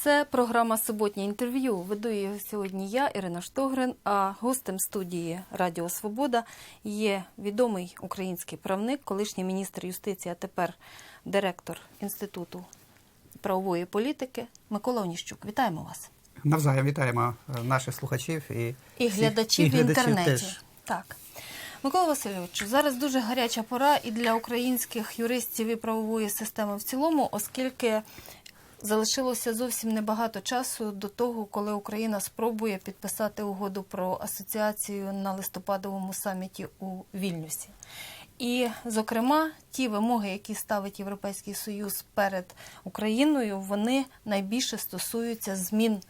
Це програма Суботнє інтерв'ю. Веду її сьогодні я, Ірина Штогрин. А гостем студії Радіо Свобода є відомий український правник, колишній міністр юстиції, а тепер директор Інституту правової політики Микола Оніщук. Вітаємо вас Навзаєм вітаємо е, наших слухачів і, і всіх- глядачів і в глядачів інтернеті. Теж. Так. Микола Васильович, зараз дуже гаряча пора і для українських юристів і правової системи в цілому, оскільки залишилося зовсім небагато часу до того, коли Україна спробує підписати угоду про асоціацію на листопадовому саміті у Вільнюсі. І, зокрема, ті вимоги, які ставить Європейський Союз перед Україною, вони найбільше стосуються змін,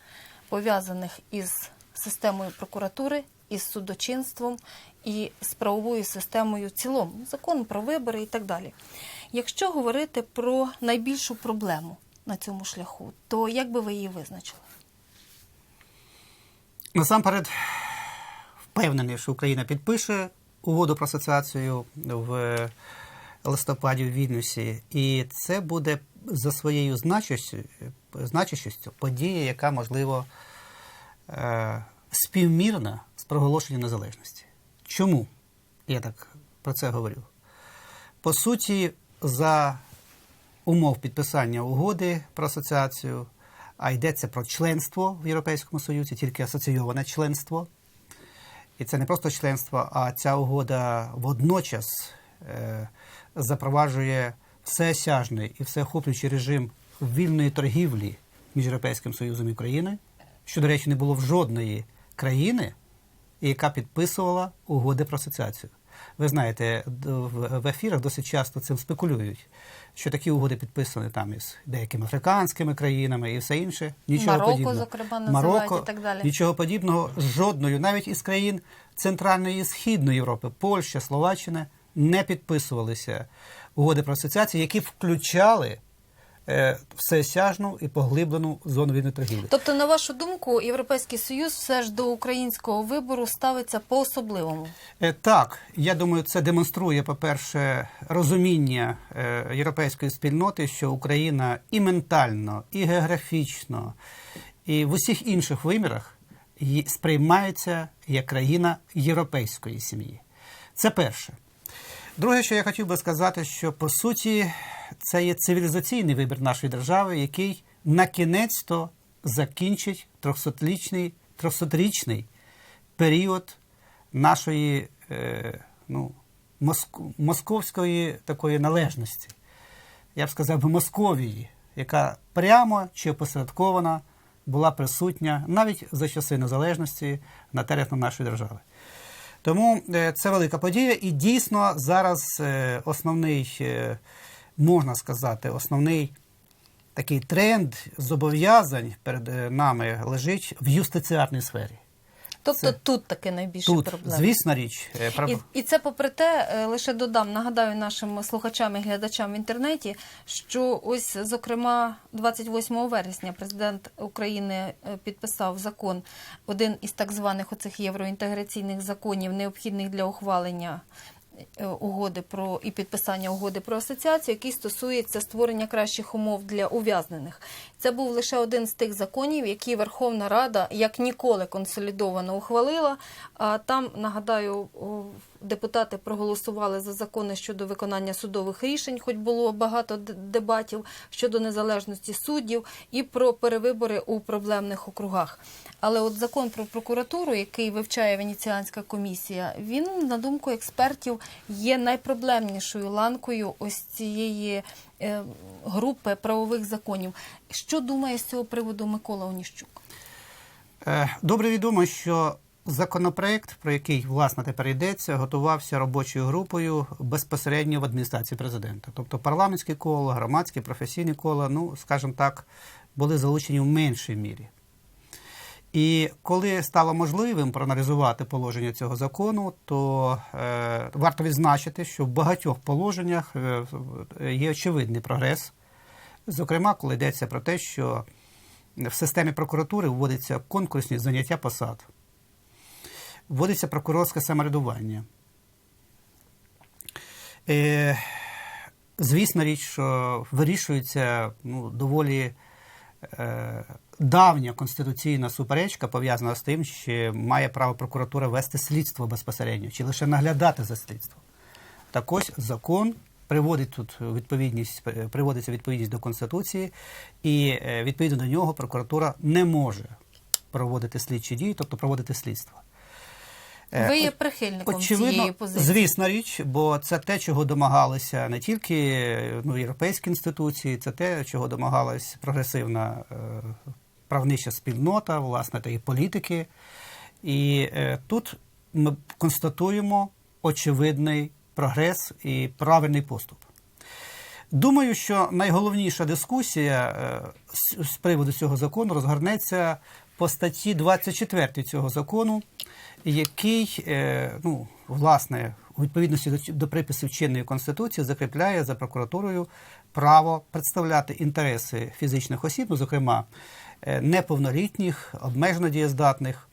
пов'язаних із системою прокуратури, із судочинством і з правовою системою в цілому, закон про вибори і так далі. Якщо говорити про найбільшу проблему на цьому шляху, то як би ви її визначили? Насамперед, впевнений, що Україна підпише угоду про асоціацію в листопаді в Вільнюсі, і це буде за своєю значущістю, подія, яка можливо е, співмірна з проголошенням незалежності. Чому я так про це говорю? По суті, за умов підписання угоди про асоціацію, а йдеться про членство в Європейському Союзі, тільки асоційоване членство. І це не просто членство, а ця угода водночас е, запроваджує всеосяжний і всеохоплюючий режим вільної торгівлі між Європейським Союзом і Україною, що, до речі, не було в жодної країни, яка підписувала угоди про асоціацію. Ви знаєте, в ефірах досить часто цим спекулюють, що такі угоди підписані там із деякими африканськими країнами і все інше. Нічого Марокко, подібного. зокрема, називають і так далі. Нічого подібного жодною, навіть із країн Центральної і Східної Європи, Польща, Словаччина, не підписувалися угоди про асоціацію, які включали е, всеосяжну і поглиблену зону вільної торгівлі. Тобто, на вашу думку, Європейський Союз все ж до українського вибору ставиться по-особливому. Е, Так, я думаю, це демонструє, по-перше, розуміння е, європейської спільноти, що Україна і ментально, і географічно, і в усіх інших вимірах сприймається як країна європейської сім'ї. Це перше. Друге, що я хотів би сказати, що по суті це є цивілізаційний вибір нашої держави, який на кінець-то закінчить 300-річний, 300-річний період нашої е, ну, моск- московської такої належності. Я б сказав би Московії, яка прямо чи опосередкована була присутня навіть за часи незалежності на теренах нашої держави. Тому е, це велика подія, і дійсно зараз е, основний, е, можна сказати, основний такий тренд зобов'язань перед нами лежить в юстиціарній сфері. Тобто Це- тут таки найбільше Тут, проблема. звісна річ, е, проб- І, і це попри те, е, лише додам, нагадаю нашим слухачам і глядачам в інтернеті, що ось, зокрема, 28 вересня президент України е, підписав закон, один із так званих оцих євроінтеграційних законів, необхідних для ухвалення угоди про і підписання угоди про асоціацію, який стосується створення кращих умов для ув'язнених. Це був лише один з тих законів, які Верховна Рада як ніколи консолідовано ухвалила. А там нагадаю, депутати проголосували за закони щодо виконання судових рішень, хоч було багато дебатів щодо незалежності суддів і про перевибори у проблемних округах. Але от закон про прокуратуру, який вивчає Венеціанська комісія, він, на думку експертів, є найпроблемнішою ланкою ось цієї групи правових законів. Що думає з цього приводу Микола Оніщук? Е, Добре відомо, що законопроект, про який власне тепер йдеться, готувався робочою групою безпосередньо в адміністрації президента. Тобто парламентське коло, громадське, професійне кола, ну, скажімо так, були залучені в меншій мірі. І коли стало можливим проаналізувати положення цього закону, то е, варто відзначити, що в багатьох положеннях е, є очевидний прогрес. Зокрема, коли йдеться про те, що в системі прокуратури вводиться конкурсні заняття посад, вводиться прокурорське самоврядування. Е, звісно річ, що вирішуються ну, доволі е, давня конституційна суперечка пов'язана з тим, чи має право прокуратура вести слідство безпосередньо, чи лише наглядати за слідством. Так ось закон приводить тут відповідність, е, приводиться відповідність до Конституції, і е, відповідно до нього прокуратура не може проводити слідчі дії, тобто проводити слідство. Е, Ви є прихильником Очевидно, цієї позиції. звісна річ, бо це те, чого домагалися не тільки ну, європейські інституції, це те, чого домагалась прогресивна е, правнича спільнота, власне, та і політики. І е, тут ми констатуємо очевидний прогрес і правильний поступ. Думаю, що найголовніша дискусія е, з- приводу цього закону розгорнеться по статті 24 цього закону, який, е, ну, власне, у відповідності до, приписів чинної конституції закріпляє за прокуратурою право представляти інтереси фізичних осіб, ну, зокрема неповнолітніх, обмежено дієздатних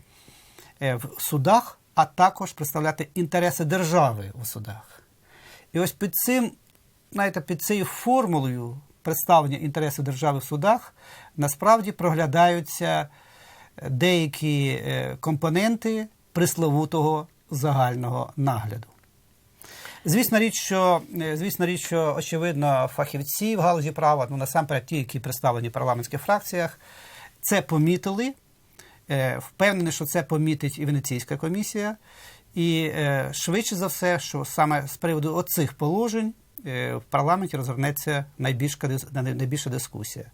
е, в судах, а також представляти інтереси держави у судах. І ось під цим, знаєте, під цією формулою представлення інтересів держави в судах насправді проглядаються е, деякі е, компоненти присловутого загального нагляду. Звісно річ, що е, звісно річ, що очевидно, фахівці в галузі права, ну насамперед ті, які представлені в парламентських фракціях, це помітили. Е, Впевнений, що це помітить і Венеційська комісія. І е, швидше за все, що саме з приводу оцих положень е, в парламенті розгорнеться найбільш, найбільша дискусія.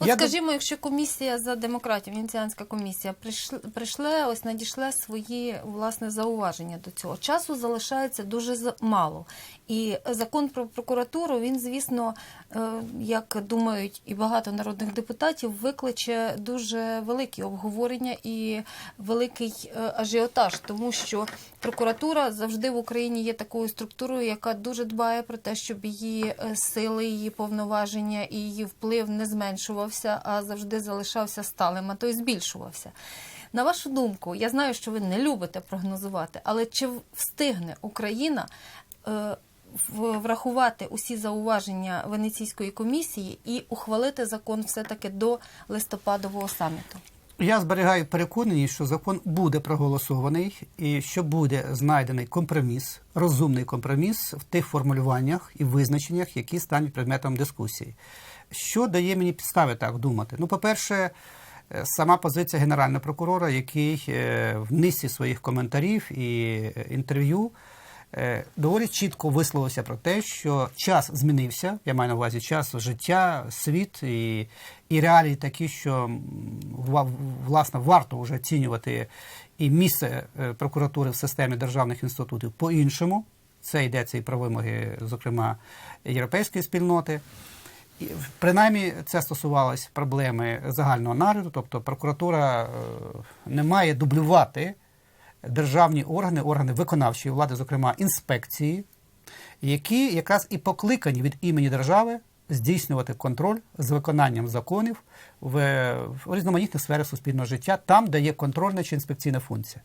От Я дум- скажімо, якщо комісія за демократію, Венеціанська комісія, прийшли, прийшли, ось надійшли свої власне зауваження до цього. Часу залишається дуже мало. І закон про прокуратуру, він, звісно, е, як думають і багато народних депутатів, викличе дуже великі обговорення і великий е, ажіотаж, тому що прокуратура завжди в Україні є такою структурою, яка дуже дбає про те, щоб її е, сили, її повноваження і її вплив не зменшувався, а завжди залишався сталим, а то й збільшувався. На вашу думку, я знаю, що ви не любите прогнозувати, але чи встигне Україна е, врахувати усі зауваження Венеційської комісії і ухвалити закон все-таки до листопадового саміту? Я зберігаю переконаність, що закон буде проголосований і що буде знайдений компроміс, розумний компроміс в тих формулюваннях і визначеннях, які стануть предметом дискусії. Що дає мені підстави так думати? Ну, по-перше, е, сама позиція генерального прокурора, який е, в низці своїх коментарів і е, інтерв'ю доволі чітко висловився про те, що час змінився. Я маю на увазі час життя, світ і, і реалії такі, що власне варто вже оцінювати і місце прокуратури в системі державних інститутів по-іншому. Це йдеться і про вимоги, зокрема, європейської спільноти. Принаймні, це стосувалось проблеми загального нагляду, тобто прокуратура е, не має дублювати державні органи, органи виконавчої влади, зокрема інспекції, які якраз і покликані від імені держави здійснювати контроль з виконанням законів в, в різноманітних сферах суспільного життя, там, де є контрольна чи інспекційна функція.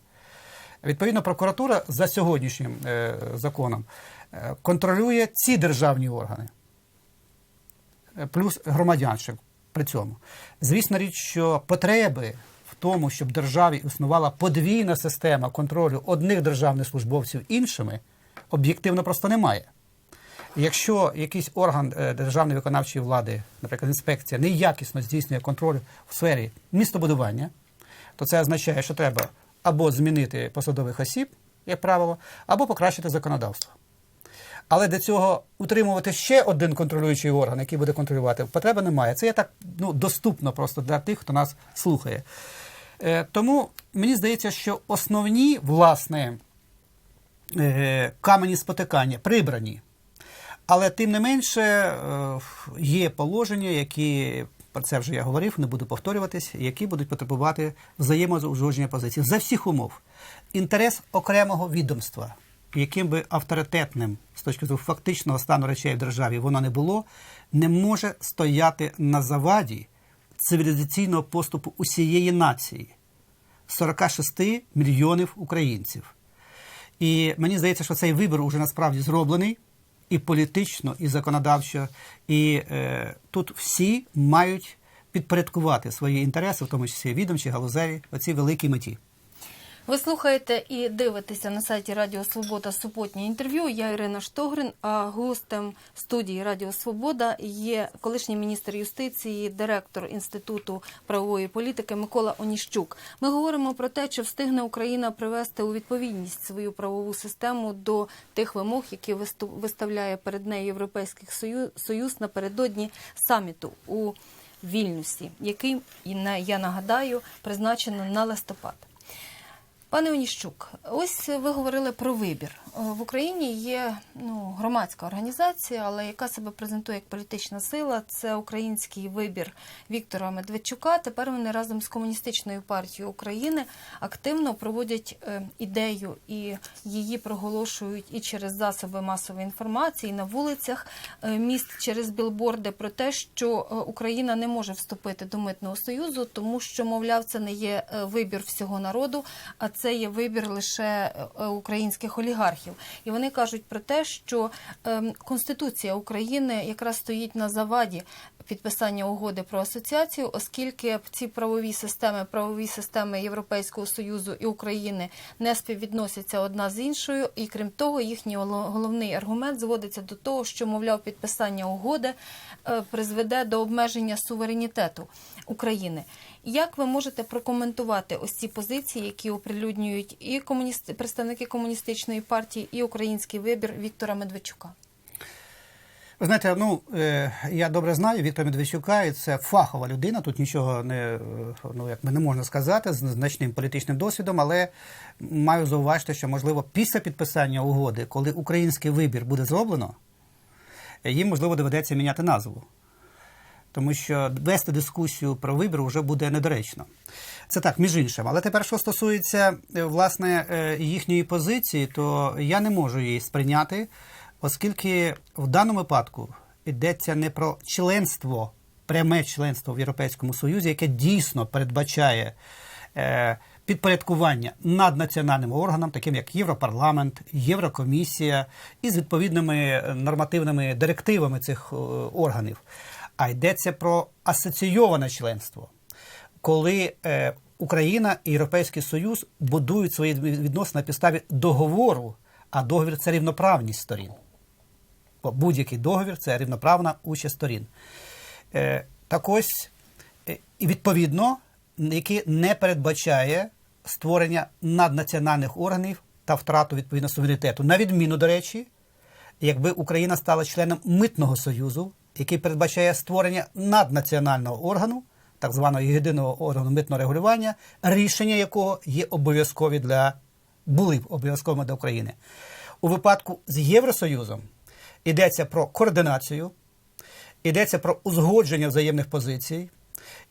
Відповідно, прокуратура за сьогоднішнім е, законом е, контролює ці державні органи плюс громадянщик при цьому. Звісно річ, що потреби в тому, щоб державі існувала подвійна система контролю одних державних службовців іншими, об'єктивно просто немає. Якщо якийсь орган е, державної виконавчої влади, наприклад, інспекція, неякісно здійснює контроль в сфері містобудування, то це означає, що треба або змінити посадових осіб, як правило, або покращити законодавство. Але для цього утримувати ще один контролюючий орган, який буде контролювати, потреби немає. Це є так ну, доступно просто для тих, хто нас слухає. Е, тому мені здається, що основні, власне, е, камені спотикання прибрані. Але тим не менше е, є положення, які про це вже я говорив, не буду повторюватись, які будуть потребувати взаємоузгодження позицій за всіх умов. Інтерес окремого відомства, яким би авторитетним з точки зору фактичного стану речей в державі воно не було, не може стояти на заваді цивілізаційного поступу усієї нації 46 мільйонів українців. І мені здається, що цей вибір уже насправді зроблений і політично, і законодавчо. І е, тут всі мають підпорядкувати свої інтереси, в тому числі відомчі, галузеві, оцій великій меті. Ви слухаєте і дивитеся на сайті Радіо Свобода суботнє інтерв'ю. Я Ірина Штогрин. А гостем студії Радіо Свобода є колишній міністр юстиції, директор інституту правової політики Микола Оніщук. Ми говоримо про те, чи встигне Україна привести у відповідність свою правову систему до тих вимог, які виставляє перед нею Європейський Союз, напередодні саміту у Вільнюсі, який я нагадаю призначено на листопад. Пане Оніщук, ось ви говорили про вибір. Е, В Україні є ну, громадська організація, але яка себе презентує як політична сила. Це український вибір Віктора Медведчука. Тепер вони разом з комуністичною партією України активно проводять е, ідею і її проголошують і через засоби масової інформації, і на вулицях е, міст через білборди про те, що Україна не може вступити до митного союзу, тому що, мовляв, це не є вибір всього народу, а це є вибір лише українських олігархів. І вони кажуть про те, що ем, Конституція України якраз стоїть на заваді підписання угоди про асоціацію, оскільки ці правові системи, правові системи Європейського союзу і України не співвідносяться одна з іншою, і крім того, їхній головний аргумент зводиться до того, що мовляв підписання угоди е, призведе до обмеження суверенітету України. Як ви можете прокоментувати ось ці позиції, які оприлюднюють і комуніст... представники комуністичної партії, і український вибір Віктора Медведчука? Ви знаєте, ну е, я добре знаю Віктора Медведчука, і це фахова людина. Тут нічого не е, ну якби не можна сказати з значним політичним досвідом, але маю зауважити, що можливо після підписання угоди, коли український вибір буде зроблено, їм можливо доведеться міняти назву. Тому що вести дискусію про вибір вже буде недоречно. Це так, між іншим. Але тепер, що стосується е, власне е, їхньої позиції, то я не можу її сприйняти, оскільки в даному випадку йдеться не про членство, пряме членство в Європейському Союзі, яке дійсно передбачає е, підпорядкування наднаціональним органам, таким як Європарламент, Єврокомісія, і з відповідними нормативними директивами цих органів. А йдеться про асоційоване членство коли е, Україна і Європейський Союз будують свої відносини на підставі договору, а договір це рівноправність сторін. Бо будь-який договір це рівноправна участь сторін. Е, так ось, е, і відповідно, який не передбачає створення наднаціональних органів та втрату відповідно суверенітету. На відміну, до речі, якби Україна стала членом митного союзу, який передбачає створення наднаціонального органу, так званого єдиного органу митного регулювання, рішення якого є обов'язкові для були б обов'язковими для України. У випадку з Євросоюзом йдеться про координацію, йдеться про узгодження взаємних позицій,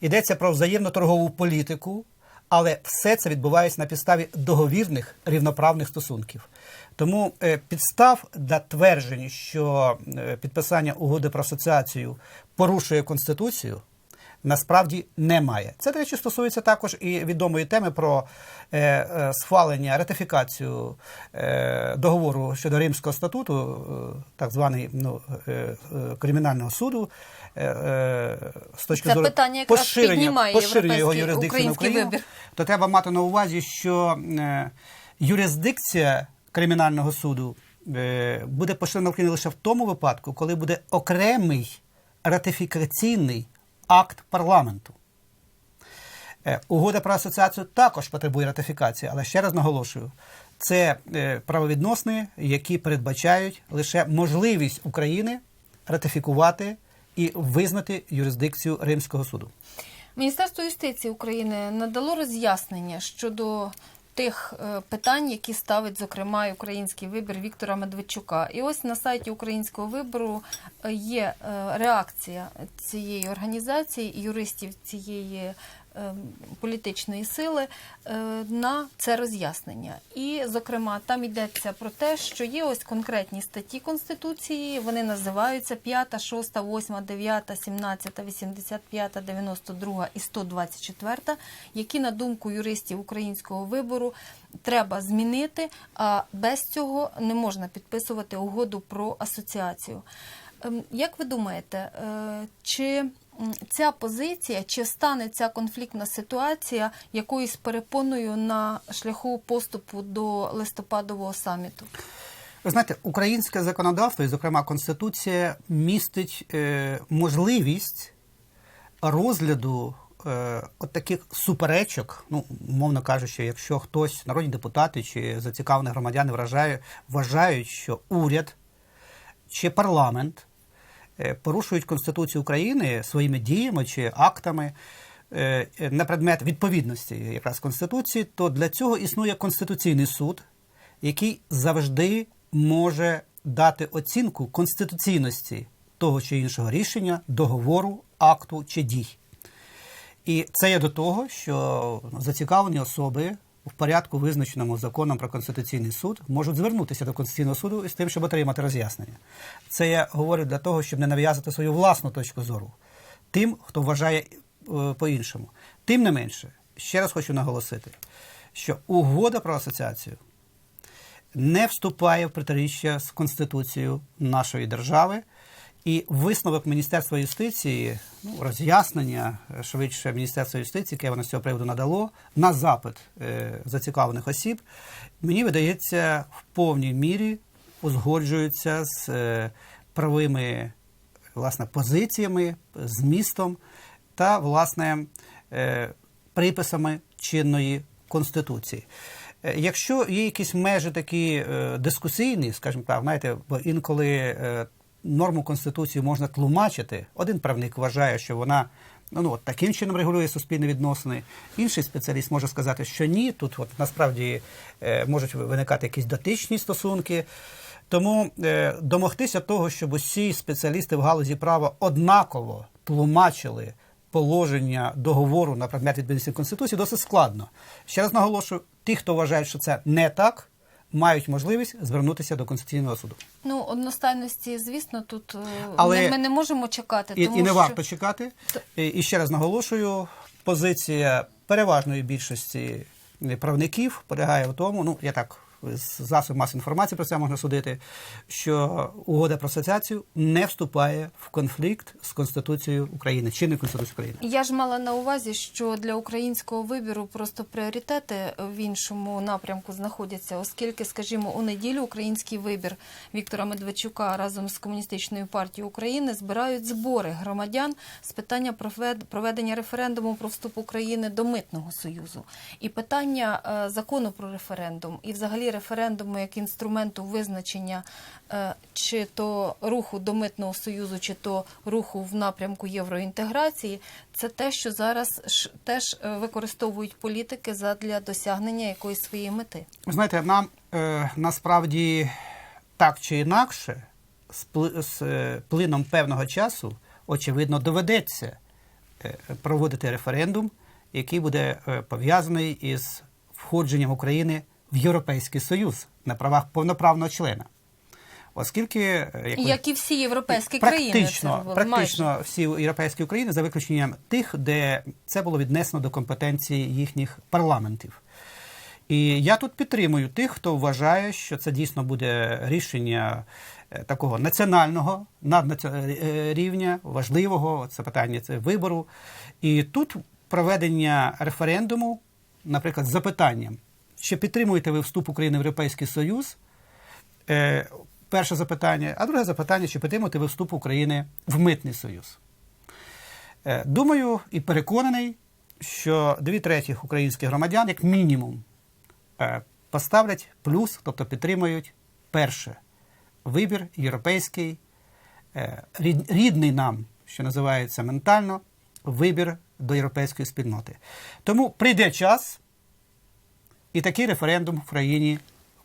йдеться про взаємну торгову політику, але все це відбувається на підставі договірних рівноправних стосунків. Тому е, підстав для тверджень, що е, підписання угоди про асоціацію порушує конституцію. Насправді немає. Це, до речі, стосується також і відомої теми про е, схвалення, ратифікацію договору щодо Римського статуту, так званий ну, кримінального суду. З точки Це зору питання якраз поширення, піднімає поширення його юрисдикції на Україну, вибір. то треба мати на увазі, що юрисдикція кримінального суду е, буде поширена на Україну лише в тому випадку, коли буде окремий ратифікаційний акт парламенту. Е, Угода про асоціацію також потребує ратифікації, але ще раз наголошую, це е, правовідносини, які передбачають лише можливість України ратифікувати і визнати юрисдикцію Римського суду. Міністерство юстиції України надало роз'яснення щодо тих е, питань, які ставить, зокрема, український вибір Віктора Медведчука. І ось на сайті українського вибору е, є е, реакція цієї організації і юристів цієї політичної сили е, на це роз'яснення. І, зокрема, там йдеться про те, що є ось конкретні статті Конституції. Вони називаються 5, 6, 8, 9, 17, 85, 92 і 124, які, на думку юристів українського вибору, треба змінити, а без цього не можна підписувати угоду про асоціацію. Ем, Як ви думаєте, е, чи ця позиція, чи стане ця конфліктна ситуація якоюсь перепоною на шляху поступу до листопадового саміту? Ви знаєте, українське законодавство, і, зокрема, Конституція, містить е, можливість розгляду е, от таких суперечок, ну, мовно кажучи, якщо хтось, народні депутати чи зацікавлені громадяни вважає, вважають, що уряд чи парламент порушують Конституцію України своїми діями чи актами е, е, на предмет відповідності якраз Конституції, то для цього існує Конституційний суд, який завжди може дати оцінку конституційності того чи іншого рішення, договору, акту чи дій. І це є до того, що зацікавлені особи в порядку, визначеному законом про Конституційний суд, можуть звернутися до Конституційного суду із тим, щоб отримати роз'яснення. Це я говорю для того, щоб не нав'язати свою власну точку зору тим, хто вважає е, по-іншому. Тим не менше, ще раз хочу наголосити, що угода про асоціацію не вступає в протиріччя з Конституцією нашої держави. І висновок Міністерства юстиції, ну, роз'яснення е, швидше Міністерства юстиції, яке воно з цього приводу надало, на запит е, зацікавлених осіб, мені видається, в повній мірі узгоджується з е, правовими власне, позиціями, змістом та власне е, приписами чинної конституції. Е, Якщо є якісь межі такі е, дискусійні, скажімо так, знаєте, бо інколи норму конституції можна тлумачити. Один правник вважає, що вона ну, ну, от таким чином регулює суспільні відносини. Інший спеціаліст може сказати, що ні. Тут от насправді е, можуть виникати якісь дотичні стосунки. Тому е, домогтися того, щоб усі спеціалісти в галузі права однаково тлумачили положення договору на предмет відповідності Конституції, досить складно. Ще раз наголошую, ті, хто вважає, що це не так, мають можливість звернутися до Конституційного суду. Ну, одностайності, звісно, тут е, Але- ми, ми не можемо чекати. І, тому і не що... варто чекати. І, і ще раз наголошую, позиція переважної більшості правників полягає в тому, ну я так з засобів масової інформації про це можна судити, що угода про асоціацію не вступає в конфлікт з Конституцією України, чинною Конституцією України. Я ж мала на увазі, що для українського вибору просто пріоритети в іншому напрямку знаходяться, оскільки, скажімо, у неділю український вибір Віктора Медведчука разом з комуністичною партією України збирають збори громадян з питання провед- проведення референдуму про вступ України до митного союзу. І питання е, закону про референдум, і взагалі референдуму як інструменту визначення е, чи то руху до митного союзу, чи то руху в напрямку євроінтеграції, це те, що зараз теж е, використовують політики задля досягнення якоїсь своєї мети. Знаєте, нам е, насправді так чи інакше, з, плином певного часу, очевидно, доведеться проводити референдум, який буде пов'язаний із входженням України в Європейський Союз на правах повноправного члена. Оскільки, е, як ви- Як і всі європейські країни це практично, робили, практично майже. всі європейські України, за виключенням тих, де це було віднесено до компетенції їхніх парламентів. І я тут підтримую тих, хто вважає, що це дійсно буде рішення е, такого національного наднаціонального рівня, важливого, це питання це вибору. І тут проведення референдуму, наприклад, з запитанням, чи підтримуєте ви вступ України в Європейський Союз? Е, Перше запитання, а друге запитання, чи підтримуєте ви вступ України в Митний Союз? Е, Думаю і переконаний, що дві третіх українських громадян, як мінімум, е, поставлять плюс, тобто підтримують перше вибір європейський, е, рід- рідний нам, що називається ментально, вибір до європейської спільноти. Тому прийде час, і такий референдум в країні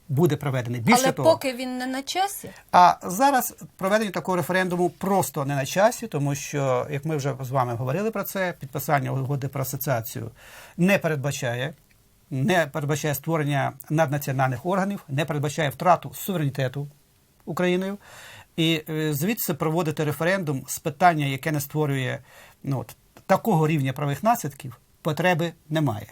буде проведений. Більше Але того, поки він не на часі, а зараз проведення такого референдуму просто не на часі, тому що, як ми вже з вами говорили про це, підписання угоди про асоціацію не передбачає, не передбачає створення наднаціональних органів, не передбачає втрату суверенітету Україною. І е, звідси проводити референдум з питання, яке не створює ну, от, такого рівня правих наслідків, потреби немає.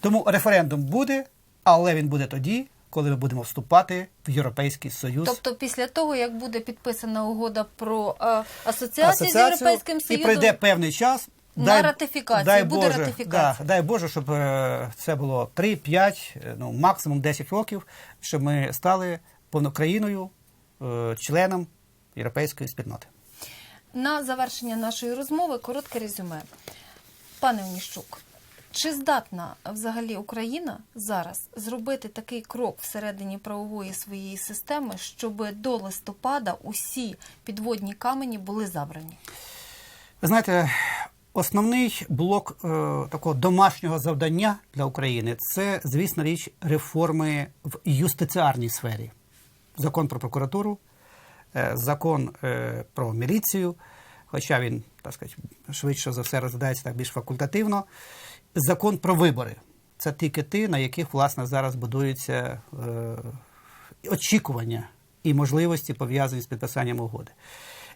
Тому референдум буде, але він буде тоді, коли ми будемо вступати в Європейський Союз. Тобто, після того, як буде підписана угода про е, асоціацію, з Європейським і Союзом, пройде певний час. На ратифікацію, дай буде Боже, ратифікація. Да, дай Боже, щоб е, це було 3, 5, е, ну максимум 10 років, щоб ми стали повнокраїною, е, членом європейської спільноти. на завершення нашої розмови коротке резюме. Пане Оніщук, чи здатна взагалі Україна зараз зробити такий крок всередині правової своєї системи, щоб до листопада усі підводні камені були забрані? Ви знаєте, основний блок е, такого домашнього завдання для України це, звісно річ, реформи в юстиціарній сфері. Закон про прокуратуру, е, закон е, про міліцію, хоча він, так сказати, швидше за все розглядається так більш факультативно. Закон про вибори. Це ті кити, на яких, власне, зараз будуються е, очікування і можливості пов'язані з підписанням угоди.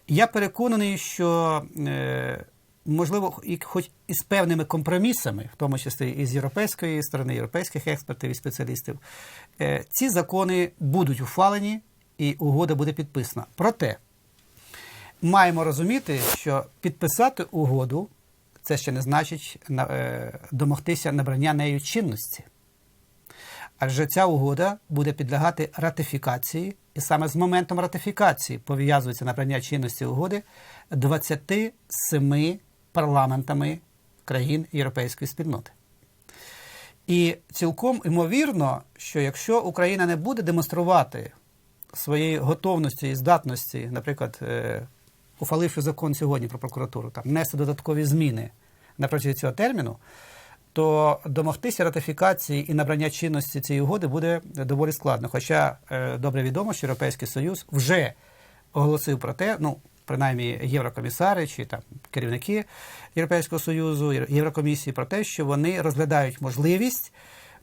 Я переконаний, що е, можливо, і хоч і з певними компромісами, в тому числі і з європейської сторони, європейських експертів і спеціалістів, е, ці закони будуть ухвалені і угода буде підписана. Проте маємо розуміти, що підписати угоду це ще не значить е, домогтися набрання нею чинності. Адже ця угода буде підлягати ратифікації, і саме з моментом ратифікації пов'язується набрання чинності угоди 27 парламентами країн Європейської спільноти. І цілком ймовірно, що якщо Україна не буде демонструвати своєї готовності і здатності, наприклад, е, ухваливши закон сьогодні про прокуратуру, там внести додаткові зміни на протязі цього терміну, то домогтися ратифікації і набрання чинності цієї угоди буде доволі складно. Хоча е, добре відомо, що Європейський Союз вже оголосив про те, ну принаймні єврокомісари чи там керівники Європейського Союзу, Єврокомісії про те, що вони розглядають можливість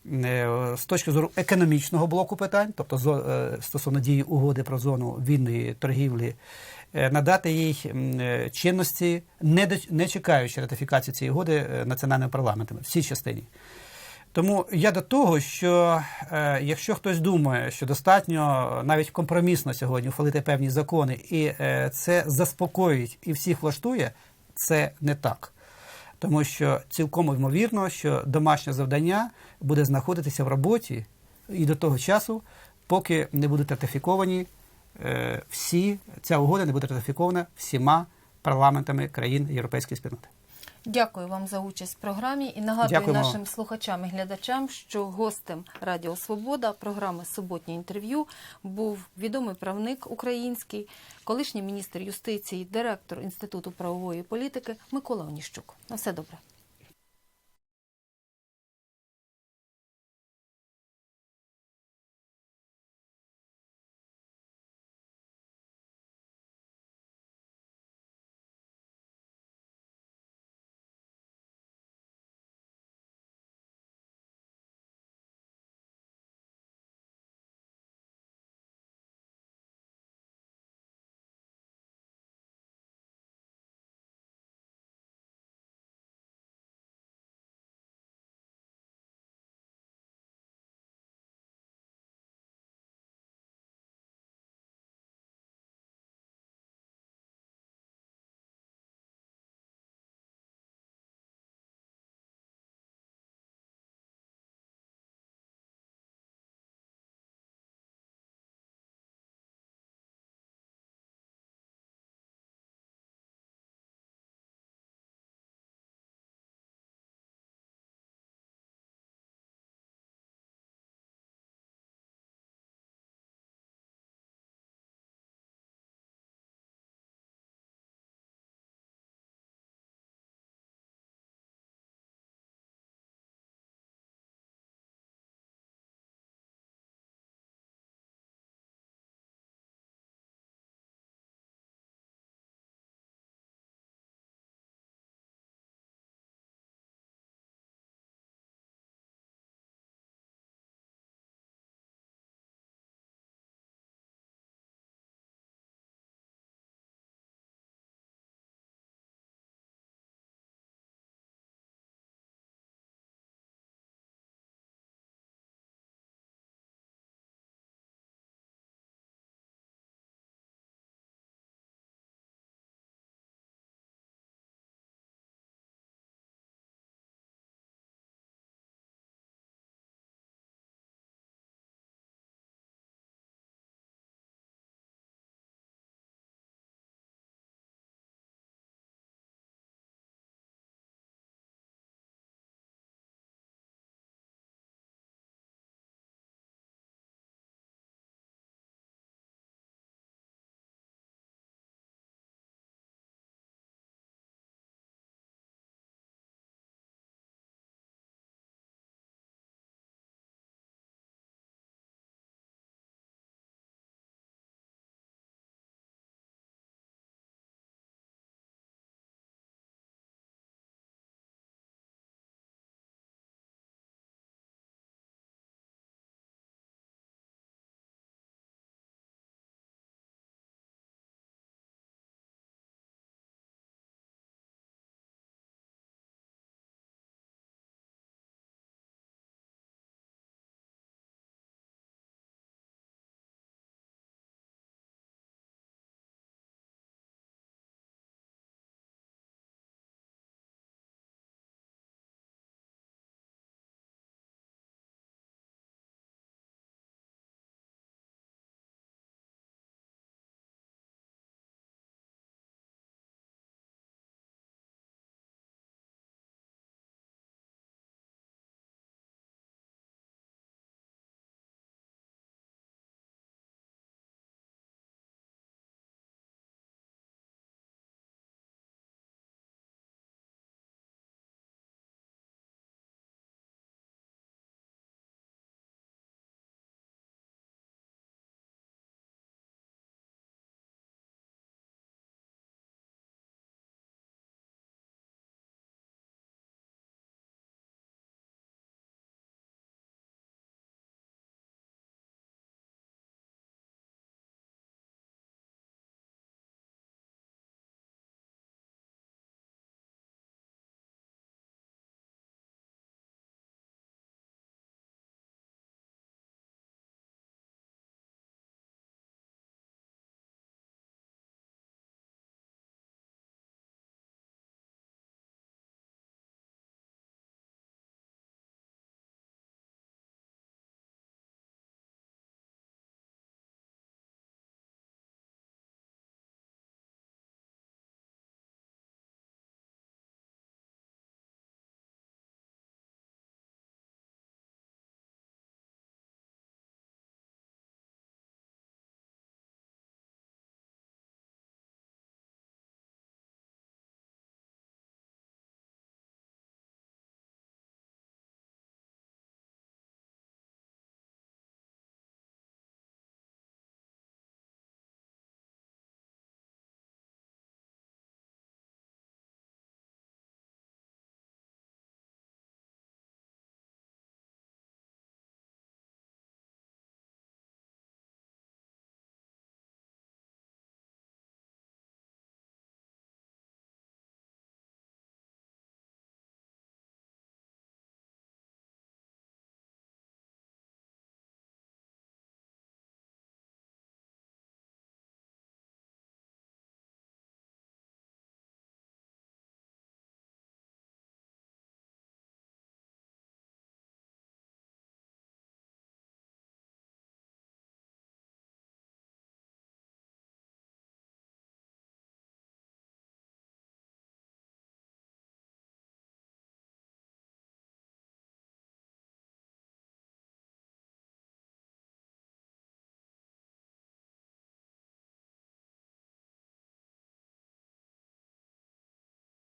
е, з точки зору економічного блоку питань, тобто е, стосовно дії угоди про зону вільної торгівлі, надати їй е, чинності, не, чекаючи ратифікації цієї угоди е, національними парламентами в цій частині. Тому я до того, що е, якщо хтось думає, що достатньо навіть компромісно сьогодні ухвалити певні закони, і е, це заспокоїть і всіх влаштує, це не так. Тому що цілком ймовірно, що домашнє завдання буде знаходитися в роботі і до того часу, поки не будуть ратифіковані е, всі, ця угода не буде ратифікована всіма парламентами країн Європейської спільноти. Дякую вам за участь в програмі і нагадую Дякуємо. нашим слухачам і глядачам, що гостем Радіо Свобода програми Суботнє інтерв'ю був відомий правник український, колишній міністр юстиції, директор Інституту правової політики Микола Оніщук. На все добре.